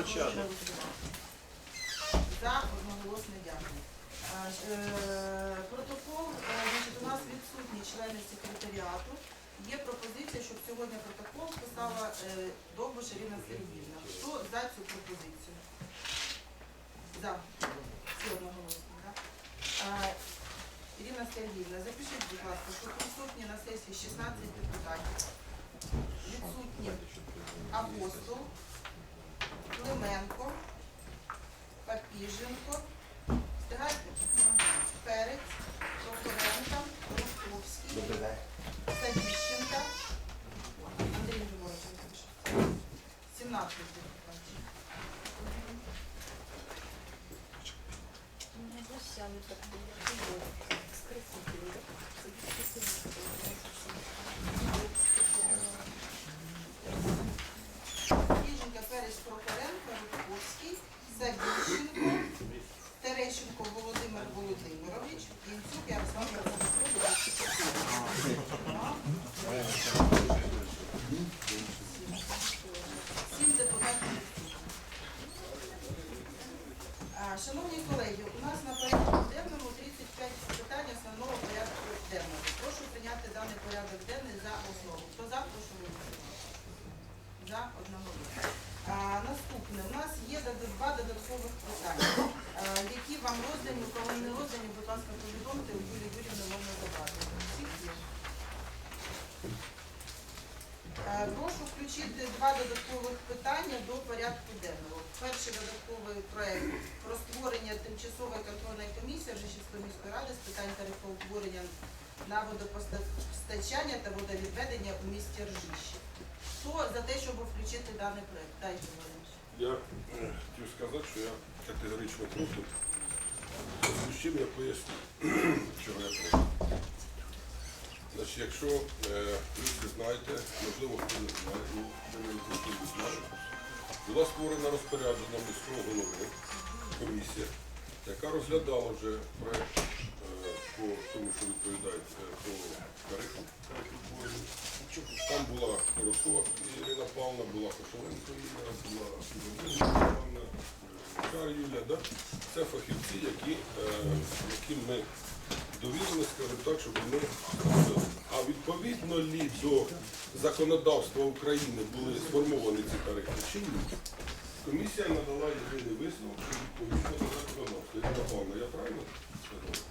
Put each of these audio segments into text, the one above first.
Початок. За одноголосне дякую. Е, Протокол, е, значить, у нас відсутні члени секретаріату. Є пропозиція, щоб сьогодні протокол писала е, Довбуш Ірина Сергіївна. Хто за цю пропозицію? За. Всі одноголосно, так? Ірина Сергіївна, запишіть, будь ласка, що присутні на сесії 16 депутатів. Відсутні Апостол, Клименко, Папіженко, Стигайте, Перець, Прохоренко, Ростовський, Савіщенка, Андрій Григорович, запиши. 17 депутатів. Не гусями так було. Скрипнули. Папіженка, Перець, Прохоренко, Савіщенко, Терещенко Володимир Володимирович, Янцюк Ярослав Ярославович. Сім депутатів. Шановні колеги, у нас на порядку денному 35 питань основного порядку денного. Прошу прийняти даний порядок денний за основу. Хто за, прошу голосувати. За одного. Наступне. У нас є два додаткових питання, які вам роздані, коли не роздані, будь ласка, повідомте у Юлії Юрівни можна задати. Всіх є. Е, Прошу включити два додаткових питання до порядку денного. Перший додатковий проект про створення тимчасової контрольної комісії Ржищівської міської ради з питань тарифоутворення на водопостачання та водовідведення у місті Ржищі. Хто за те, щоб включити даний проект? Дайте Володимир. Я е, хотів сказати, що я категорично проти. З чим я поясню, чого я проти. Значить, якщо е, ви знаєте, можливо, хто не знає, ви не знає, була створена розпорядження міського голови, комісія, яка розглядала вже проект е, по тому, що відповідають е, по тарифу. Там була Коросова Ірина Павловна, була Кошеленко Ірина, була Павловна, е, Кар Юля. Да? Це фахівці, які, е, яким ми довірили, скажімо так, щоб вони. А відповідно лі до законодавства України були сформовані ці тарифи чи ні? Комісія надала єдиний висновок, що відповідно до законодавства. Я правильно сказав?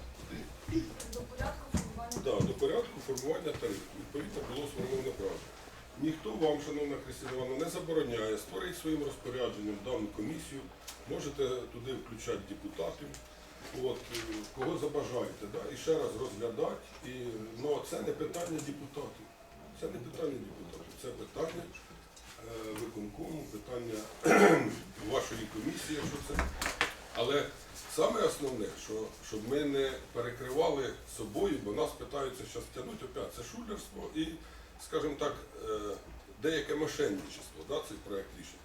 Да, до порядку формування тарифів. Відповідно було сформовано право. Ніхто вам, шановна Христина Івановна, не забороняє створити своїм розпорядженням дану комісію. Можете туди включати депутатів, от, е, кого забажаєте. Да? І ще раз розглядати. Ну, це не питання депутатів. Це не питання депутатів, це питання е, виконкому, питання вашої комісії, якщо це. Але саме основне, що, щоб ми не перекривали собою, бо нас питаються зараз тягнути опять це шулерство і, скажімо так, е, деяке мошенничество, да, цей проект рішення.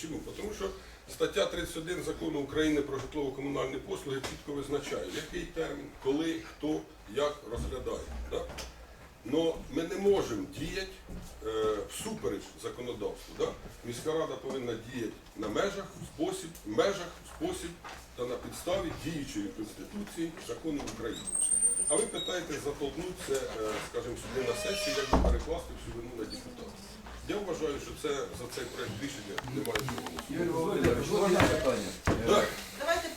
Чому? Тому що стаття 31 закону України про житлово-комунальні послуги чітко визначає, який термін, коли, хто, як розглядає. Да? Но ми не можемо діяти е, всупереч законодавству. Да? Міська рада повинна діяти на межах, в спосіб, межах, в спосіб та на підставі діючої Конституції законів України. А ви питаєте затолкнути це, е, скажімо, сюди на сесію, як би перекласти всю вину на депутатів. Я вважаю, що це за цей проект рішення немає можна питання?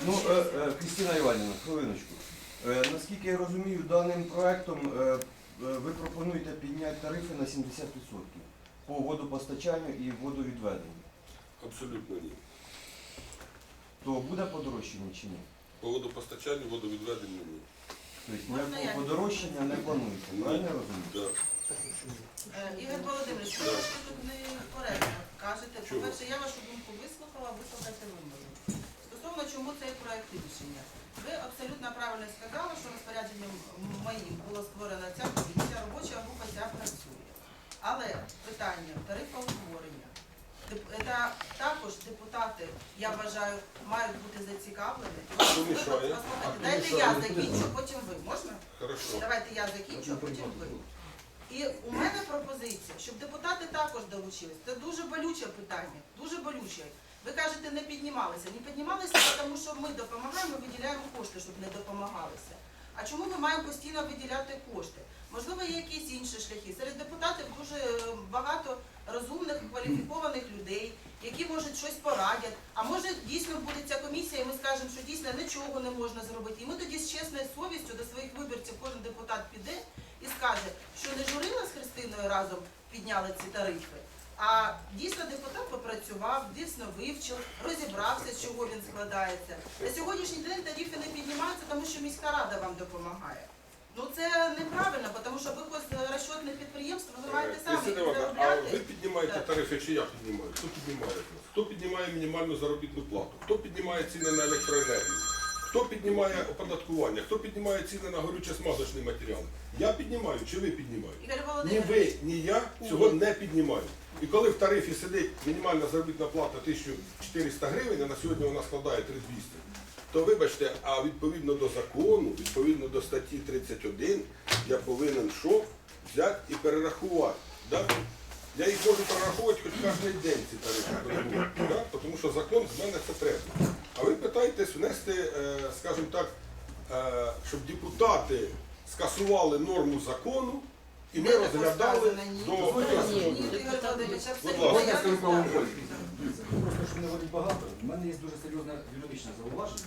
Ну, почнемо. е, е, Крістіна Іванівна, хвилиночку. Е, Наскільки я розумію, даним проектом е, ви пропонуєте підняти тарифи на 70% по водопостачанню і водовідведенню. Абсолютно ні. То буде подорожчання чи ні? По водопостачанню, водовідведенню ні. Тобто Можна я? ніякого подорожчання не планується, правильно я розумію? Да. Е, Ігор Володимирович, ви трошки тут некоректно кажете. Чого? По-перше, я вашу думку вислухала, вислухайте ви. Стосовно чому цей проект рішення. Ви абсолютно правильно сказали, що розпорядженням моїм було створена ця комісія, робоча група ця працює. Але питання тарифоутворення. Це також депутати, я вважаю, мають бути зацікавлені. Мішає? Послухайте, дайте я закінчу, потім ви. Можна? Хорошо. Давайте я закінчу, а потім ви. І у мене пропозиція, щоб депутати також долучились. Це дуже болюче питання, дуже болюче. Ви кажете, не піднімалися. Не піднімалися, тому що ми допомагаємо, виділяємо кошти, щоб не допомагалися. А чому ми маємо постійно виділяти кошти? Можливо, є якісь інші шляхи. Серед депутатів дуже е, багато розумних, кваліфікованих людей, які можуть щось порадять. А може дійсно буде ця комісія, і ми скажемо, що дійсно нічого не можна зробити. І ми тоді з чесною совістю до своїх виборців кожен депутат піде і скаже, що не журила з Христиною разом підняли ці тарифи. А дійсно депутат попрацював, дійсно вивчив, розібрався, з чого він складається. На сьогоднішній день тарифи не піднімаються, тому що міська рада вам допомагає. Ну це неправильно, тому що ви розчетне підприємство, ви маєте самі Кристина Івановна, а ви піднімаєте тарифи чи я піднімаю? Хто піднімає? Хто піднімає мінімальну заробітну плату? Хто піднімає ціни на електроенергію? Хто піднімає оподаткування? Хто піднімає ціни на горюче-смазочний матеріал? Я піднімаю чи ви піднімаєте? Ні ви, ні я цього не піднімаю. І коли в тарифі сидить мінімальна заробітна плата 1400 гривень, а на сьогодні вона складає 3200, то вибачте, а відповідно до закону, відповідно до статті 31, я повинен що? Взяти і перерахувати. Да? Я їх можу перераховувати хоч кожен день ці тарифи да? тому що закон з мене це треба. А ви питаєтесь внести, е, скажімо так, е, щоб депутати скасували норму закону, і ми розглядали ні. до Будь ласка. Просто щоб не говорити багато, в мене є дуже серйозне юридичне зауваження.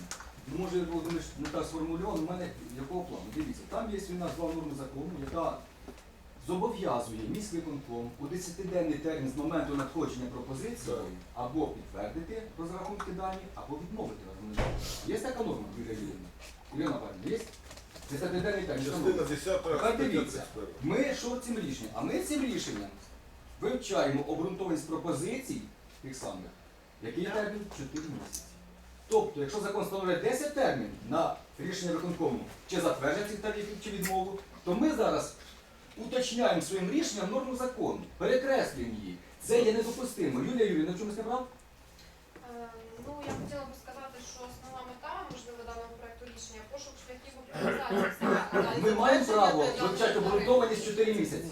Ну, може, Володимир не так сформульовано, у мене якого плану? Дивіться, там є у нас два норми закону, яка зобов'язує міськвиконком у 10-денний термін з моменту надходження пропозиції або підтвердити розрахунки дані, або відмовити розрахунки. Є така норма, Юрія Юрійовна? Ірина Павлівна, є? 10-денний термін. частина 10 Тепер дивіться, ми що цим рішенням? А ми цим рішенням вивчаємо обґрунтованість пропозицій тих самих, який термін 4 місяці. Тобто, якщо закон встановлює 10 термін на рішення виконкому чи затвердження цих тарифів, чи відмову, то ми зараз уточняємо своїм рішенням норму закону, перекреслюємо її. Це є недопустимо. Юлія Юрійовна, в чомусь не прав? Е, Ну, я хотіла би сказати, що основна мета, можливо, даного проекту рішення пошук шляхів оптимізації саме Ми маємо право вивчати обґрунтованість 4 місяці.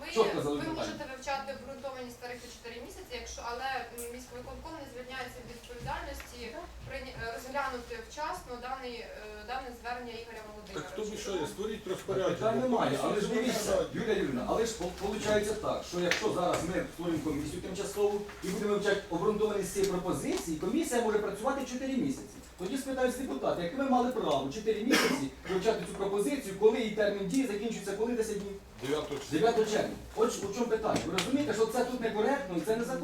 Ми, Чітко ви задали питання. можете вивчати обґрунтованість тарифу 4 місяці, якщо але міськвиконком не звільняється від відповідальності е, розглянути вчасно даний, е, дане звернення Ігоря Так Володимировича. хто мішає? Створіть розпорядження. Немає, але ж дивіться. Юлія Юрійовна, але ж виходить так, що якщо зараз ми створимо комісію тимчасову і будемо вивчати обґрунтованість цієї пропозиції, комісія може працювати 4 місяці. Тоді спитають депутати, як ви мали право 4 місяці вивчати цю пропозицію, коли її термін дії закінчується, коли 10 днів? 9 числа. 9 червня. От у чому питання. Ви розумієте, що це тут некоректно і це незаконно.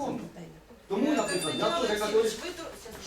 Тому, Е, наприклад, я ви тро-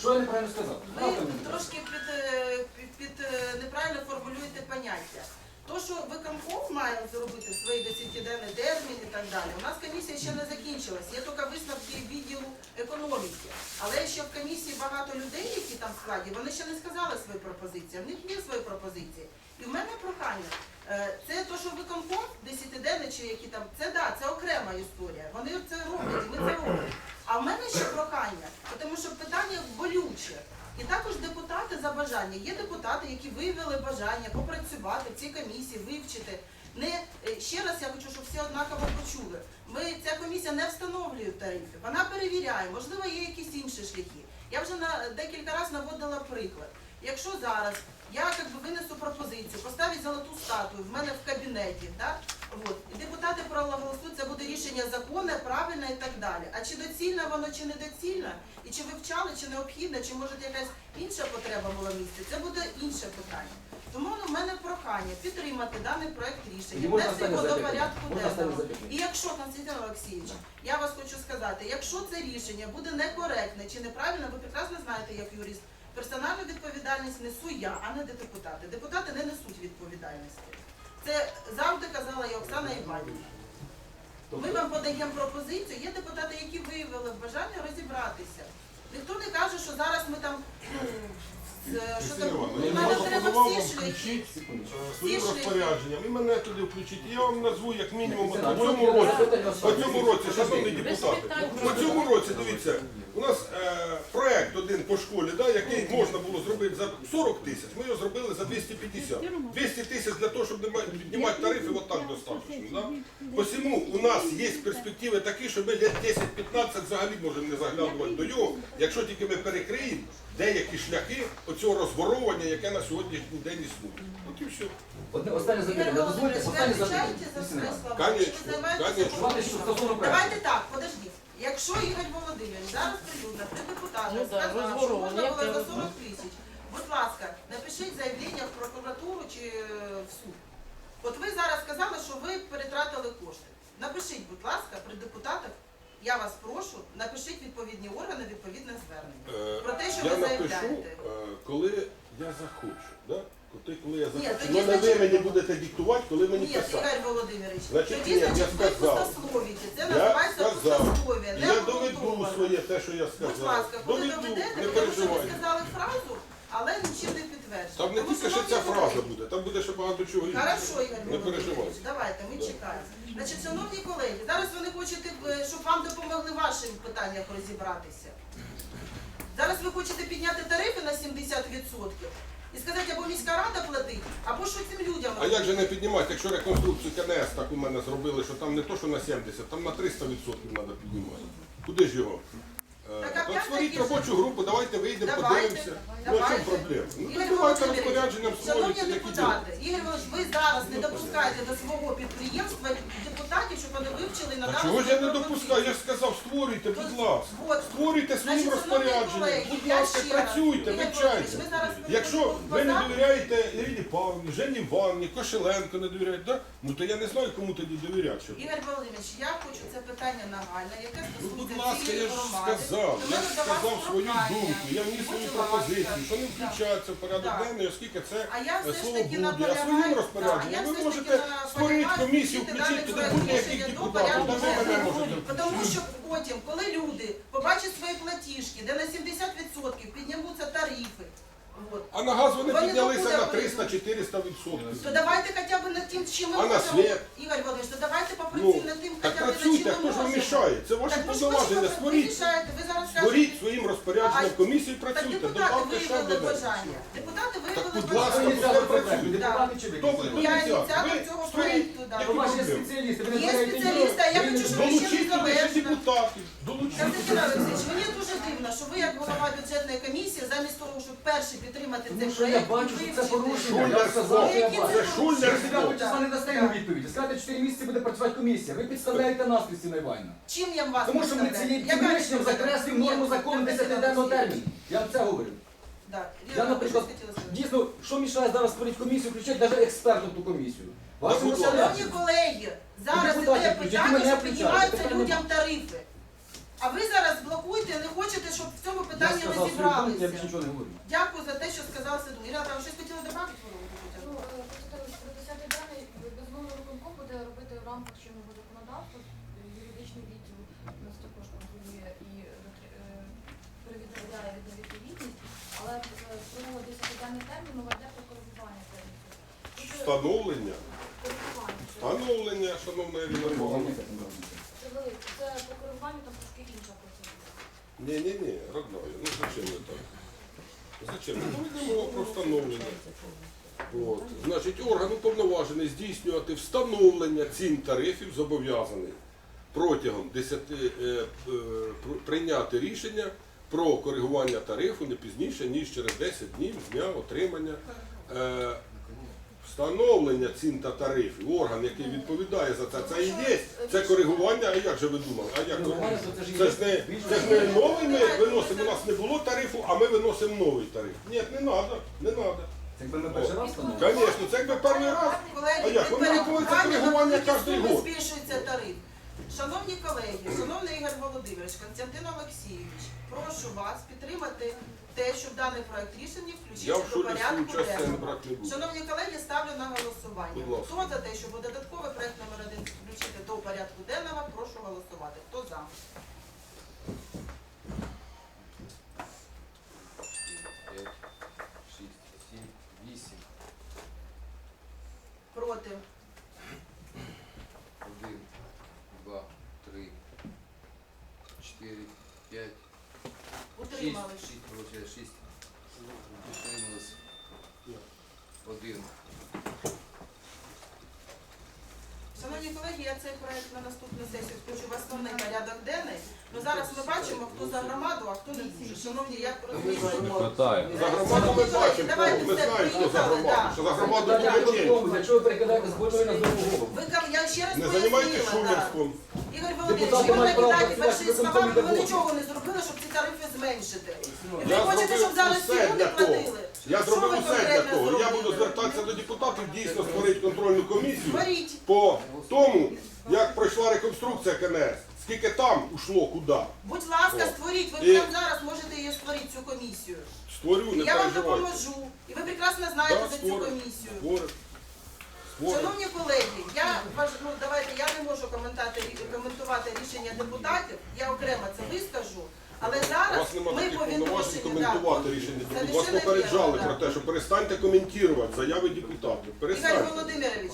Що я неправильно сказав? Правда Ви мені? трошки під, е, під, під е, неправильно формулюєте поняття. То, що виконком має зробити свої 10-денний термін і так далі. У нас комісія ще не закінчилась. Є тільки висновки відділу економіки. Але ще в комісії багато людей, які там в складі, вони ще не сказали свої пропозиції. В них є свої пропозиції. І в мене прохання. Е, Це то, що виконком 10-денний чи які там, це да, це окрема історія. Вони це роблять, ми це робимо. А в мене ще прохання, тому що питання болюче. І також депутати за бажання. Є депутати, які виявили бажання попрацювати в цій комісії, вивчити. Не е, ще раз я хочу, щоб всі однаково почули. Ми ця комісія не встановлює тарифи, вона перевіряє, можливо, є якісь інші шляхи. Я вже на декілька разів наводила приклад. Якщо зараз я як би винесу пропозицію, поставить золоту статую в мене в кабінеті, так? От. І депутати проголосують, це буде рішення законне, правильне і так далі. А чи доцільне воно, чи не доцільне, і чи вивчали, чи необхідне, чи може якась інша потреба була місце, це буде інше питання. Тому ну, в мене прохання підтримати даний проект рішення, внести його до порядку денного. І якщо, Константин Олексійович, я вас хочу сказати, якщо це рішення буде некоректне чи неправильне, ви прекрасно знаєте, як юрист, персональну відповідальність несу я, а не депутати. Депутати не несуть відповідальності. Це завжди казала і Оксана Іванівна. Ми вам подаємо пропозицію. Є депутати, які виявили бажання розібратися. Ніхто не каже, що зараз ми там ну, Це, що там? Нам треба всі шляхи. е, своїм розпорядженням і мене туди включити. Я вам назву як мінімум по цьому ну, році. По цьому році, шановні депутати, по цьому році, дивіться, у нас е, проект один по школі, да, який можна було зробити за 40 тисяч, ми його зробили за 250. 200 тисяч для того, щоб нема- піднімати тарифи, от так достатньо. Да? Посему у нас є перспективи такі, що ми лет 10-15 взагалі можемо не заглядувати до нього, якщо тільки ми перекриємо деякі шляхи оцього розворовування, яке на сьогоднішній день існує. От і все. Одне останнє запитання. Дозвольте, останнє запитання. займаєтеся. Давайте що стосовно проекту. Давайте так, подожди. Якщо Ігор Володимирович зараз прилюдно при депутатах Ну да, сказав, що можна було за 40 тисяч, будь ласка, напишіть заявлення в прокуратуру чи е, в суд. От ви зараз сказали, що ви перетратили кошти. Напишіть, будь ласка, при депутатах, я вас прошу, напишіть відповідні органи, відповідне звернення. Е, Про те, що я ви напишу, заявляєте. е, коли я захочу. Да? Коли, коли я Ні, тоді, Ну, не ви значить- мені будете диктувати, коли мені Ні, писати. Ігор Володимирович, Значить, тоді, ні, я значить, ви сказав. пустословите. Це Я називається сказав. пустословие. І не я доведу своє те, що я Будь ласка, коли доведете, не тому що ви переживайте. сказали фразу, але нічим не підтверджуєте. Там не Тому, тільки що шановні ця фраза буде, там буде ще багато чого іншого. Хорошо, Ігор Не переживайте. Володимирович, давайте, ми Да. чекаємо. Значить, шановні колеги, зараз ви не хочете, е, щоб вам допомогли в ваших питаннях розібратися. Зараз ви хочете підняти тарифи на 70% і сказати, або міська рада платить, або що цим людям А як же не піднімати, якщо реконструкцію КНС так у мене зробили, що там не то, що на 70, там на 300% треба піднімати. Куди ж його? Е, Так, Так створіть робочу групу, давайте вийдемо, Давайте, подивимося. Ну а давайте. чому проблема? Ну Ігор давайте Володимирович, розпорядженням Шановні створюйте, діла. депутати, Ігор Володимирович, ви зараз не допускаєте до свого підприємства депутатів, щоб вони вивчили на А чого ж я не допускаю? Я ж сказав, створюйте, будь ласка. От. Створюйте своїм Значить, шановні розпорядженням. колеги, Будь я ласка, ще раз, працюйте, Ігор вивчайте. Ви зараз Якщо ви не довіряєте Ірині Павлівні, Жені Івановні, Кошеленко не довіряєте, да? ну то я не знаю, кому тоді довіряти. Щоб... Ігор Володимирович, я хочу це питання нагальне, яке Ну, стосується будь ласка, цієї я ж громади. сказав, До я мене ж до вас сказав свою прохання. думку, я вніс свою Будь пропозицію, що не Так. включається в порядок Так. денний, оскільки це А я е, все ж слово таки буде. А наполягаю, своїм а розпорядженням ви все ж можете наполягаю створити комісію, включити туди рішення до порядку ви мене денного. Тому що потім, коли люди побачать свої платіжки, де на 70% піднімуться тарифи, А на газ вони Вони піднялися на 300-400 відсотків. то давайте хоча б над тим, чим ми А на можемо. світ? Ігор Володимирович, то давайте Ну, попрацюємо над тим, хоча б над чим працюйте, ми хто ж вам мішає? Це Так, ну, повноваження. Створіть, своїм розпорядженням комісію і Так депутати виявили бажання. Депутати виявили бажання. ласка, Хто ініціатор пускай. Депутати чи ви? Я ініціатор цього ваші спеціалісти, Є спеціалісти, а я хочу, щоб ви ще Долучіть туди ще незалежно. депутатів. Долучіть. Олексійович, мені дуже дивно, що ви як голова бюджетної комісії, замість того, щоб перший підтримати цей Тому що я проект, бачу, що це вивчити. порушення. Я сказав, я Які бачу. це Це шулерство. порушення? 9 числа не дасте йому відповіді. Скажете, 4 місяці буде працювати комісія. Ви підставляєте нас, Кристина Іванівна. Чим я вас Тому що ми представляю? рішенням відповідь? закреслюємо Ні, норму закону Константин 10-денного Олексійович. терміну. Я вам це говорю. Да. Я, Ірина, ви наприклад, хотіли сказати? дійсно, що мішає зараз створити комісію, включати навіть експертів в ту комісію? Ваші. Шановні колеги, зараз депутатів іде питання, що піднімаються людям тарифи. А ви зараз блокуєте, не хочете, щоб в цьому Я питанні сказав свою думку, я нічого не говорю. Дякую за те, що сказав Сиду. Ірина, там щось хотіли додати? Ну, е, просто 10 денний безумовно виконком буде робити в рамках чинного законодавства. Юридичний відділ у нас також контролює і дотри- е, перевіряє відповідність, але е, про 10 денний термін мова йде про коригування. Е, Встановлення. коригування. Встановлення, шановна Ірина. Це велике. Це по коригуванню там трошки інша процедура. Ні, ні, ні, родная, ну зачем ви так? Зачем? Ну, йде мова про встановлення. От. Значить, орган уповноважений здійснювати встановлення цін тарифів зобов'язаний протягом 10 е, е, прийняти рішення про коригування тарифу не пізніше, ніж через 10 днів з дня отримання е, встановлення цін та тарифів. Орган, який відповідає за це, це і є. Це коригування, а як же ви думали? А як ви думали? Це ж не, це ж не новий ми виносимо, у нас не було тарифу, а ми виносимо новий тариф. Ні, не треба, не треба. Якби ми перший раз встановили. Звісно, це якби перший раз. Колеги, А як? рахується перерахуванні коригування суми год. збільшується тариф. Шановні колеги, шановний Ігор Володимирович, Константин Олексійович, прошу вас підтримати те, щоб даний проект рішення Я включити до порядку денного. Шановні колеги, ставлю на голосування. Хто за те, щоб додатковий проект номер один включити до порядку денного, прошу голосувати. Хто за? п'ять, шість, сім, вісім, Проти? один, два, три, чотири, п'ять, Утримали. Цей проект на наступну сесію включу в основний порядок денний. Ну зараз ми бачимо, хто за громаду, а хто не ці. Шановні, як розумієте? За громаду ми бачимо, Давайте ми все, знаємо, хто за поїхали, громаду. да. Що за громаду буде. Якщо ви перекидаєте з больної на здорову голову. Ви кам- я ще раз Не пояснила, да. шулерством. Ігор Володимирович, Депутати ви мають право накидаєте працювати першими виконкомі словами, ви нічого не зробили, щоб ці тарифи зменшити. І ви Я хочете, щоб зараз усе всі люди того. платили. Я Що зробив ви усе для конкретно того. Я зробили? буду звертатися до депутатів, дійсно створити контрольну комісію Беріть. по тому, пройшла реконструкція КНС. Скільки там ушло, куди. Будь ласка, О. створіть, ви І- прямо зараз можете її створити, цю комісію. Створю, не Я вам переживайте. допоможу. І ви прекрасно знаєте за цю створимо. комісію. Створю. Створю. Шановні колеги, я ну, давайте я не можу коментати коментувати рішення депутатів. Я окремо це вискажу. Але У зараз вас ми таких по повноважень відношенню коментувати да, рішення. депутатів. Вас совершенно попереджали вірно, про да. те, що перестаньте коментувати заяви депутатів. Ігор Перестаньте. Володимирович,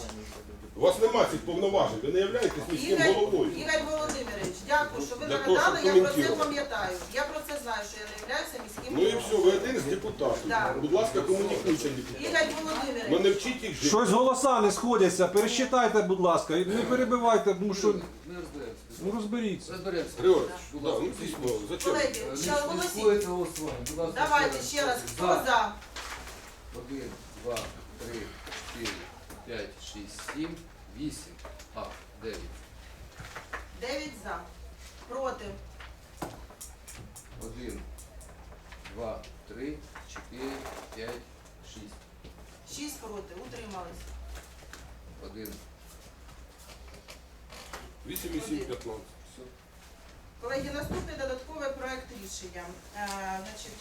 У вас немає цих повноважень, ви не являєтесь міським Ігор, головою. Ігор Володимирович, дякую, що ви Для того, нагадали, щоб я про це коментувати. пам'ятаю. Я про це знаю, що я не являюся міським Ну і все, ви один з депутатів. Да. Будь ласка, комунікуйте депутатів. Ігор Ну Володимирович, не вчіть їх жити. Щось голоса не сходяться, пересчитайте, будь ласка, і не перебивайте, тому що Ми розберемося. ну розберіться. Розберемося. Григорій, Будь да, ласка. ну письмо, зачем? колеги, Е, ще не- не оголосіть. голосування. Будь ласка, Давайте ще раз, хто за? Один, два, три, чотири, п'ять, шість, сім, вісім. А, дев'ять. Дев'ять за. Проти. Один, два, три, чотири, п'ять, шість. Шість проти. Утримались. Один. 8 і 7, 15. Все. Колеги, наступний додатковий проект рішення. Е, значить,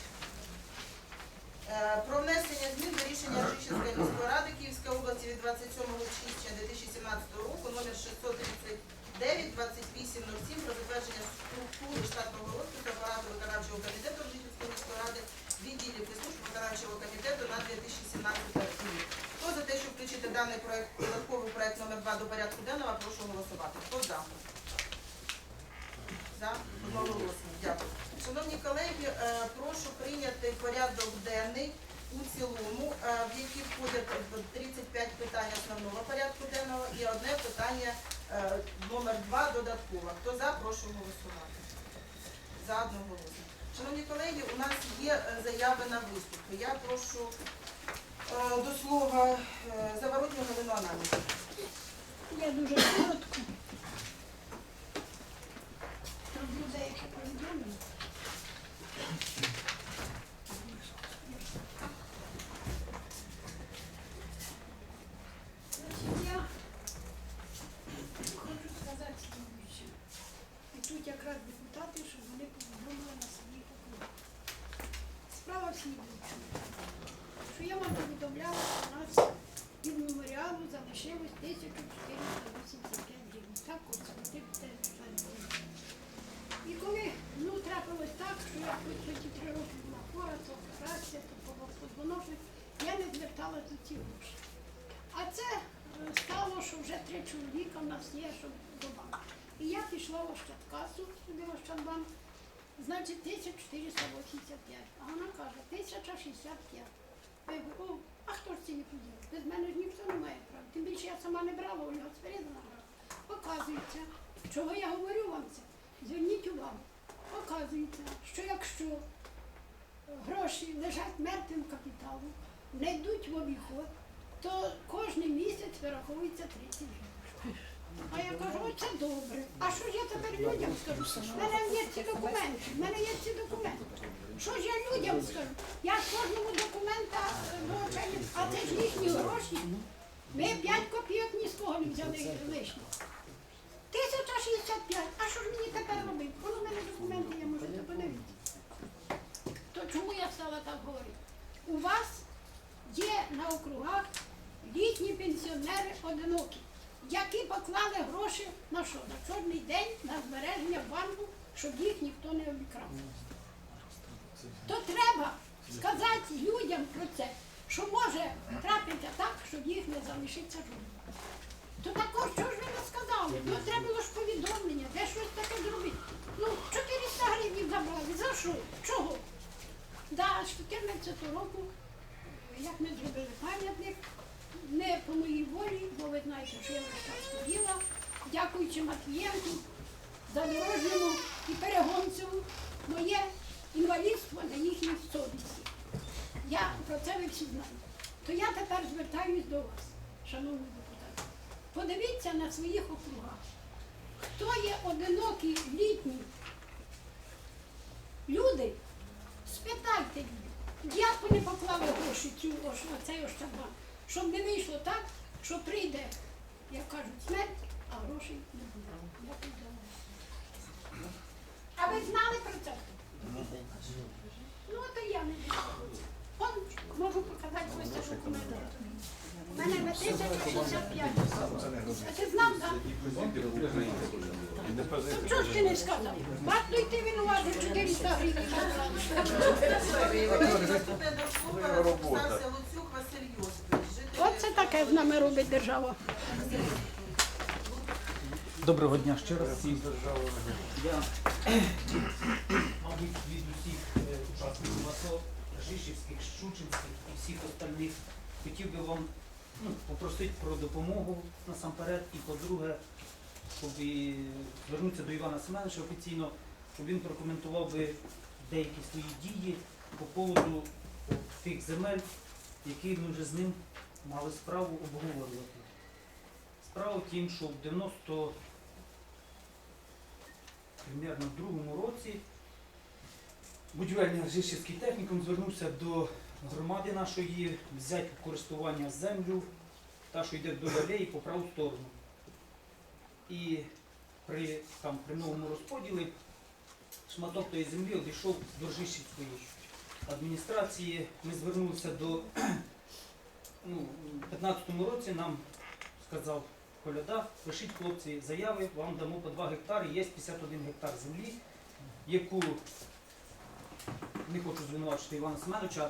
про внесення змін до рішення Ржищенської міської ради Київської області від 27 січня 2017 року номер 639 2807 про затвердження структури штатного розпису апарату виконавчого комітету Ржищенської міської ради відділів і служб виконавчого комітету на 2017 рік. Хто за те, щоб включити даний проект, додатковий проект номер 2 до порядку денного, прошу голосувати. Хто за? За одноголосно. Дякую. Шановні колеги, е, прошу прийняти порядок денний у цілому, е, в який входять е, 35 питань основного порядку денного і одне питання е, номер 2 додаткове. Хто за, прошу голосувати. За одноголосно. Шановні колеги, у нас є заяви на виступи. Я прошу до слова Заворотню Галину Ананівну. Я дуже коротко. Роблю деякі повідомлення. Значить, я хочу сказати слідуюче. І тут якраз депутати, щоб вони повідомили на своїх округах. Справа в слідуючому, що я вам повідомляла, що нас від меморіалу залишилось 1485 гривень. Так, от це І коли ну, трапилось так, що я хоч ті три роки була хвора, то операція, то позвоночник, я не звертала за ці гроші. А це е, стало, що вже три чоловіка в нас є, щоб до банку. І я пішла в Ощадкасу, сюди в Ощадбанк, значить 1485. А вона каже, 1065. Я говорю, о, а хто ж це не поділ? Без мене ж ніхто не має права. Тим більше я сама не брала, Ольга Спередина брала. Оказується, чого я говорю вам це? Зверніть увагу. Оказується, що якщо е, гроші лежать мертвим капіталом, не йдуть в обіход, то кожен місяць вираховується 30 гривень. А я кажу, оце добре. А що ж я тепер людям скажу? В мене є ці документи, в мене є ці документи. Що ж я людям скажу? Я кожному документа е, вручаю, а це ж їхні гроші. Ми 5 копійок ні з кого не взяли лишніх. 1065. А що ж мені тепер робити? Воно в мене документи, я можете подивитися. То чому я стала так говорити? У вас є на округах літні пенсіонери одинокі, які поклали гроші на що? На чорний день, на збереження в банку, щоб їх ніхто не обікрав. То треба сказати людям про це, що може трапитися так, щоб їх не залишиться жодного. То також чого ж ви не сказали? Ну треба було ж повідомлення, де щось таке зробити. Ну, 400 гривень забрали. За що? Чого? Да, з 14 року, як ми зробили пам'ятник, не по моїй волі, бо ви знаєте, що я час ходила, дякуючи Матвієнку, задорожньому і перегонцеву, моє інвалідство на їхній совісті. Я про це ви всі знаєте. То я тепер звертаюсь до вас, шановні депутати. Подивіться на своїх округах. Хто є одинокі літні люди, спитайте їх, як вони поклали гроші цю ось на цей ощадбанк, щоб не вийшло так, що прийде, як кажуть, смерть, а грошей не буде. А ви знали про це? Ну, то я не. Он можу показати ось це документи. У мене на 1065. А ти знав, так? То чого ж ти не сказав? Варто йти винувати 400 гривень. Слова розписався Луцюк Василь Йосипович. Оце таке з нами робить держава. Доброго дня ще раз всім. Я, мабуть, від усіх е, учасників АТО, Жишівських, Щучинських і всіх остальних хотів би вам ну, попросити про допомогу насамперед і по-друге, щоб і звернутися до Івана Семеновича офіційно, щоб він прокоментував би деякі свої дії по поводу тих земель, які ми вже з ним мали справу обговорювати. Справа в тім, що в 90 примерно в другому році будівельний Ржищівський технікум звернувся до громади нашої взяти в користування землю, та, що йде вдоль алеї по праву сторону. І при, там, при новому розподілі шматок тої землі одійшов до Ржищівської адміністрації. Ми звернулися до ну, у 15-му році нам сказав Коляда, пишіть хлопці заяви, вам дамо по 2 гектари, є 51 гектар землі, яку не хочу звинувачити Івана Семеновича.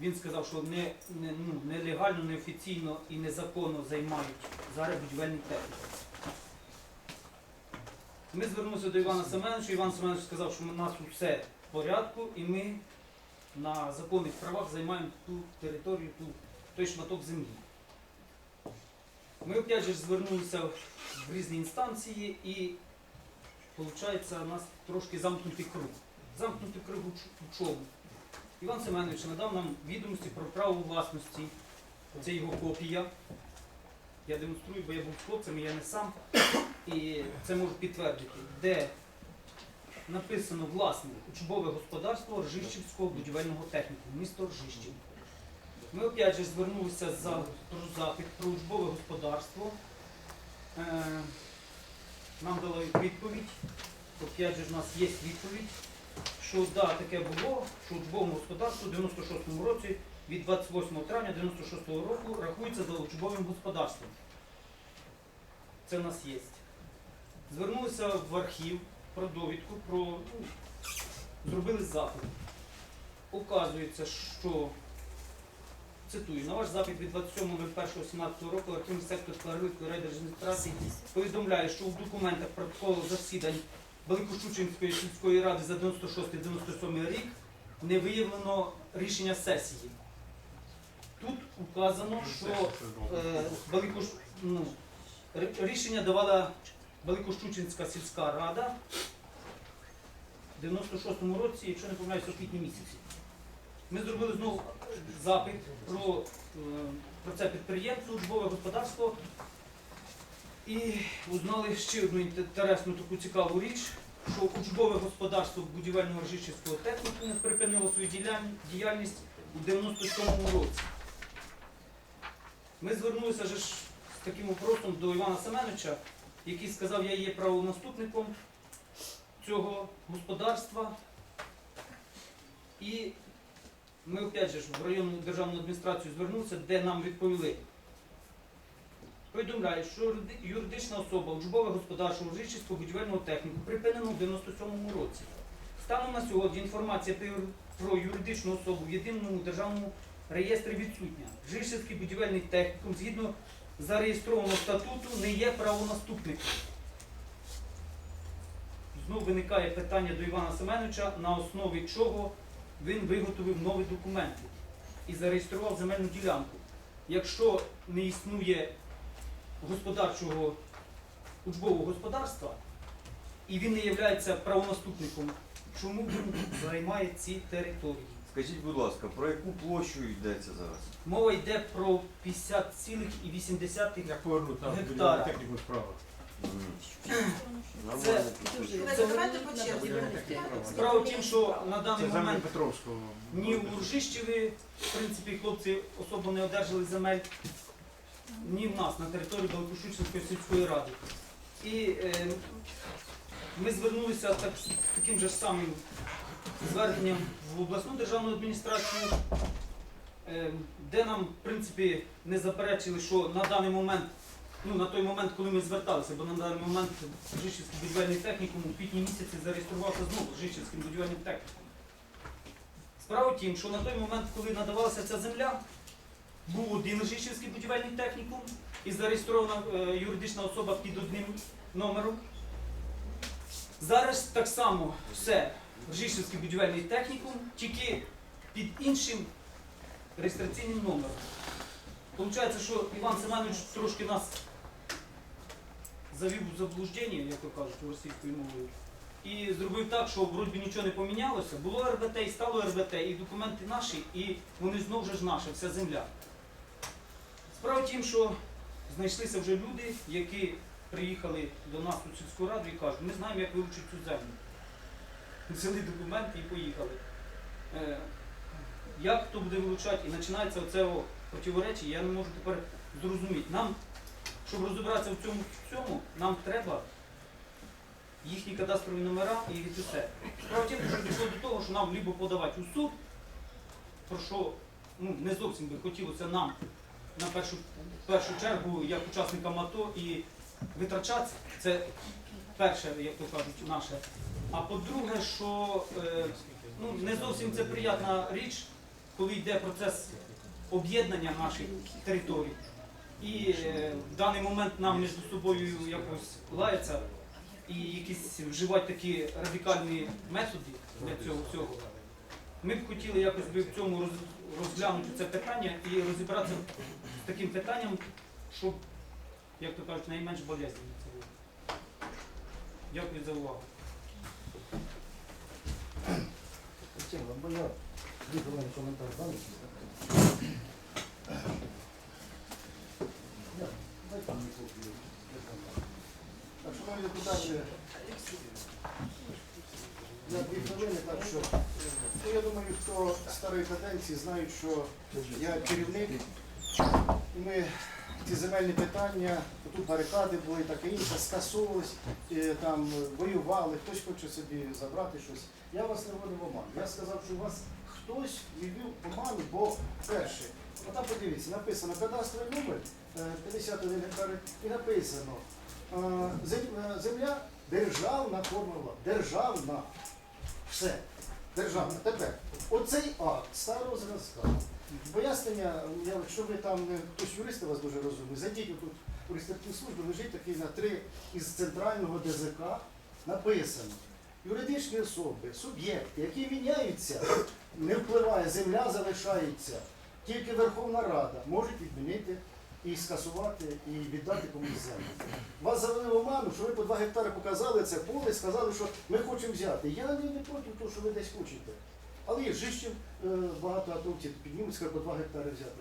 Він сказав, що не, не, ну, нелегально, неофіційно і незаконно займають зараз будівельні техніки. Ми звернулися до Івана Семеновича, Іван Семенович сказав, що у нас усе в порядку і ми на законних правах займаємо ту територію, ту, той шматок землі. Ми опять же звернулися в різні інстанції і виходить у нас трошки замкнутий круг. Замкнутий круг у чому? Іван Семенович надав нам відомості про право власності. Це його копія. Я демонструю, бо я був з хлопцями, я не сам. І це можу підтвердити, де написано власне учбове господарство Ржищівського будівельного техніку, місто Ржищів. Ми опять же звернулися за запит про учбове господарство. Е, нам дали відповідь. Опять же, в нас є відповідь, що да, таке було, що учбовому господарству в 96-му році від 28 травня 96-го року рахується за учбовим господарством. Це в нас є. Звернулися в архів про довідку, про ну, зробили запит. Оказується, що Цитую, на ваш запит від 27.01.17 року архівний сектор Кларилівської райдержадміністрації повідомляє, що у документах протоколу засідань Великощучинської сільської ради за 96-97 рік не виявлено рішення сесії. Тут указано, що е, ну, рішення давала Великощучинська сільська рада в 96-му році, якщо не помиляюся, у квітні місяці. Ми зробили знову запит про, е, про це підприємство, службове господарство і узнали ще одну інтересну таку цікаву річ, що учбове господарство будівельного ржищівського технікуму припинило свою діяльність у 97-му році. Ми звернулися ж з таким вопросом до Івана Семеновича, який сказав, я є правонаступником цього господарства. І ми опять же в районну державну адміністрацію звернулися, де нам відповіли. Повідомляє, що юридична особа учбове господарство Ржищівського будівельного техніку припинено в 97-му році. Станом на сьогодні інформація про юридичну особу в єдиному державному реєстрі відсутня. Жишівський будівельний технікум згідно зареєстрованого статуту не є правонаступником. Знову виникає питання до Івана Семеновича, на основі чого він виготовив нові документи і зареєстрував земельну ділянку. Якщо не існує господарчого учбового господарства і він не є правонаступником, чому він займає ці території? Скажіть, будь ласка, про яку площу йдеться зараз? Мова йде про 50,8 Як повернути там Гектара. Справи. Давайте по черзі. Справа в тім, що на даний Це момент Петровського. ні у Ружищеві, в принципі, хлопці особо не одержали земель, ні в нас на території Балакушучинської сільської ради. І е, ми звернулися так, таким же ж самим зверненням в обласну державну адміністрацію, е, де нам, в принципі, не заперечили, що на даний момент, ну на той момент, коли ми зверталися, бо на даний момент Жишівський будівельний технікум у квітні місяці зареєструвався знову Жишівським будівельним технікумом. Справа в тім, що на той момент, коли надавалася ця земля, був один Жишівський будівельний технікум і зареєстрована е, юридична особа під одним номером. Зараз так само все Жишівський будівельний технікум, тільки під іншим реєстраційним номером. Получається, що Іван Семенович трошки нас завів у заблуждення, як то кажуть, російською мовою. І зробив так, що вроді нічого не помінялося. Було РБТ і стало РБТ, і документи наші, і вони знову ж наша, вся земля. Справа в тім, що знайшлися вже люди, які приїхали до нас у сільську раду і кажуть, ми знаємо, як вилучити цю землю. Взяли документи і поїхали. Е, як хто буде вилучати, і починається оце противоречі, я не можу тепер зрозуміти. Нам, щоб розібратися в цьому всьому, нам треба їхні кадастрові номера і від усе. Справа в тім, що дійшло до того, що нам либо подавати у суд, про що ну, не зовсім би хотілося нам на першу, першу чергу як учасникам АТО і витрачатися. Це перше, як то кажуть, наше. А по-друге, що е, ну, не зовсім це приятна річ, коли йде процес об'єднання наших територій. І е, в даний момент нам між собою якось лається і якісь вживати такі радикальні методи для цього всього. Ми б хотіли якось би в цьому роз- розглянути це питання і розібратися з таким питанням, щоб, як то кажуть, найменш болезненно це було. Дякую за увагу. Шановні депутати, я дві хвилини, так що я думаю, хто старої каденції знають, що я керівник, і ми ці земельні питання, тут барикади були і таке інше, скасовувались, там воювали, хтось хоче собі забрати щось. Я вас не вводив в оман. Я сказав, що у вас хтось ввів в оману, бо перше, там подивіться, написано кадастровий номер е, 51 гектар і написано е, е, земля державна форма влади. Державна. Все. Державна. Тепер оцей акт старого зразка. Пояснення, якщо ви там хтось юристи вас дуже розуміє, зайдіть тут у реєстраційну службу, лежить такий на три із центрального ДЗК написано. Юридичні особи, суб'єкти, які міняються, не впливає, земля залишається. Тільки Верховна Рада може відмінити і скасувати, і віддати комусь землю. Вас завели в оману, що ви по два гектари показали це поле сказали, що ми хочемо взяти. Я не, не проти того, що ви десь хочете. Але є жищів, е, багато атовців піднімуть, скажуть, по два гектари взяти.